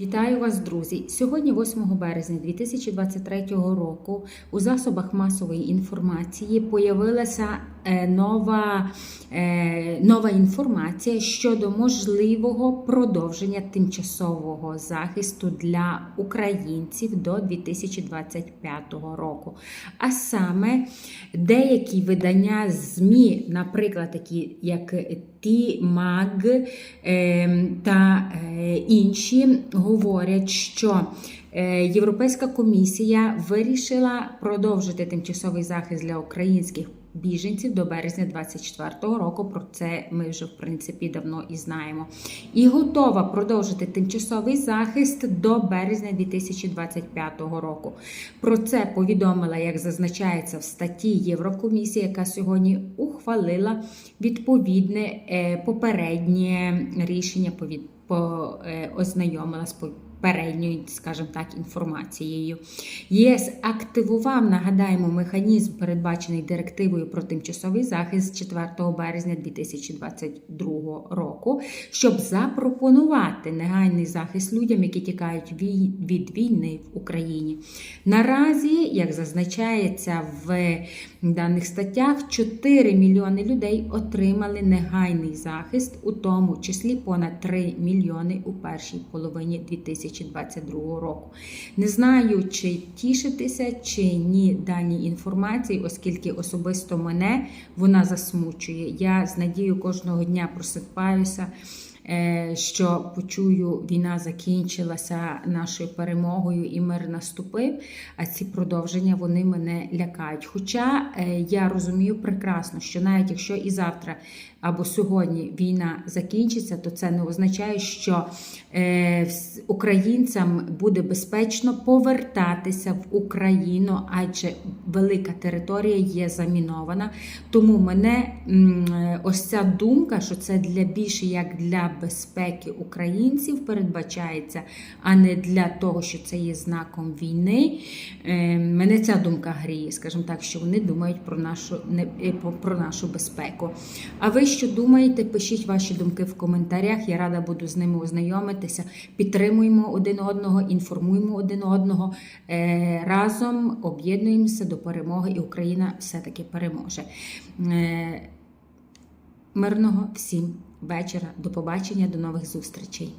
Вітаю вас, друзі! Сьогодні, 8 березня 2023 року, у засобах масової інформації появилася нова, е, нова інформація щодо можливого продовження тимчасового захисту для українців до 2025 року. А саме деякі видання ЗМІ, наприклад, такі як ТІМАГ е, та е, інші, говорять, що е, Європейська комісія вирішила продовжити тимчасовий захист для українських біженців до березня 2024 року. Про це ми вже в принципі давно і знаємо. І готова продовжити тимчасовий захист до березня 2025 року. Про це повідомила, як зазначається в статті Єврокомісії, яка сьогодні ухвалила відповідне е, попереднє рішення е, ознайомила з попередньою, скажімо так, інформацією. ЄС активував, нагадаємо, механізм, передбачений директивою про тимчасовий захист 4 березня 2022 року, щоб запропонувати негайний захист людям, які тікають від війни в Україні. Наразі, як зазначається в даних статтях, 4 мільйони людей отримали негайний захист, у тому числі понад 3 мільйони у першій половині 2022 року. Не знаю, чи тішитися, чи ні даній інформації, оскільки особисто мене вона засмучує. Я з надією кожного дня просипаюся. Е, Що почую, війна закінчилася нашою перемогою і мир наступив. А ці продовження вони мене лякають. Хоча е, я розумію прекрасно, що навіть якщо і завтра або сьогодні війна закінчиться, то це не означає, що е, українцям буде безпечно повертатися в Україну, адже велика територія є замінована. Тому мене ось ця думка, що це для більше як для безпеки українців передбачається, а не для того, що це є знаком війни. Е, Мене ця думка гріє, скажімо так, що вони думають про нашу не е, про- нашу безпеку. А ви що думаєте? Пишіть ваші думки в коментарях. Я рада буду з ними ознайомитися. Підтримуємо один одного, інформуємо один одного. Е, Разом об'єднуємося до перемоги, і Україна все-таки переможе. Мирного всім вечора. До побачення, до нових зустрічей.